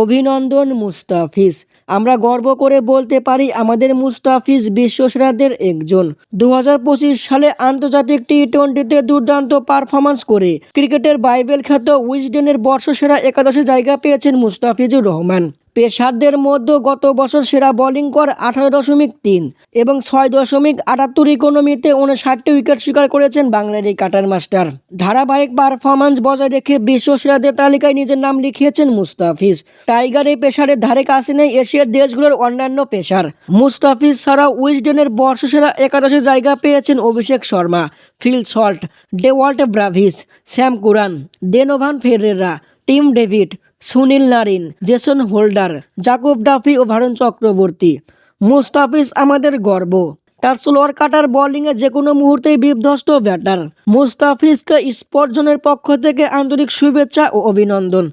অভিনন্দন মুস্তাফিজ। আমরা গর্ব করে বলতে পারি আমাদের মুস্তাফিজ বিশ্বসেরাদের একজন। দু হাজার পঁচিশ সালে আন্তর্জাতিক টি টোয়েন্টিতে দুর্দান্ত পারফরমেন্স করে ক্রিকেটের বাইবেল খ্যাত উইজডেনের বর্ষসেরা একাদশে জায়গা পেয়েছেন মুস্তাফিজুর রহমান। পেশারদের মধ্যে গত বছর সেরা বোলিং কর আঠারো দশমিক তিন এবং ছয় দশমিক আটাত্তর ইকোনমিতে উনষাটটি উইকেট শিকার করেছেন বাংলার এই কাটার মাস্টার। ধারাবাহিক পারফরমেন্স বজায় রেখে বিশ্ব সেরাদের তালিকায় নিজের নাম লিখিয়েছেন মুস্তাফিজ। টাইগার এই পেশারের ধারে কাছে নেই এশিয়ার দেশগুলোর অন্যান্য পেশার। মুস্তাফিজ ছাড়া উইজডেনের বর্ষসেরা একাদশে জায়গা পেয়েছেন Abhishek Sharma, Phil Salt, Dewald Brevis, Sam Curran Donovan Ferreira, Tim David Sunil Narine, Jason Holder, Jacob Duffy ও ভারণ চক্রবর্তী। মুস্তাফিজ আমাদের গর্ব। তার স্লোয়ার কাটার বোলিংয়ে যে কোনো মুহূর্তেই বিধ্বস্ত ব্যাটার। মুস্তাফিজকে স্পর্জনের জোনের পক্ষ থেকে আন্তরিক শুভেচ্ছা ও অভিনন্দন।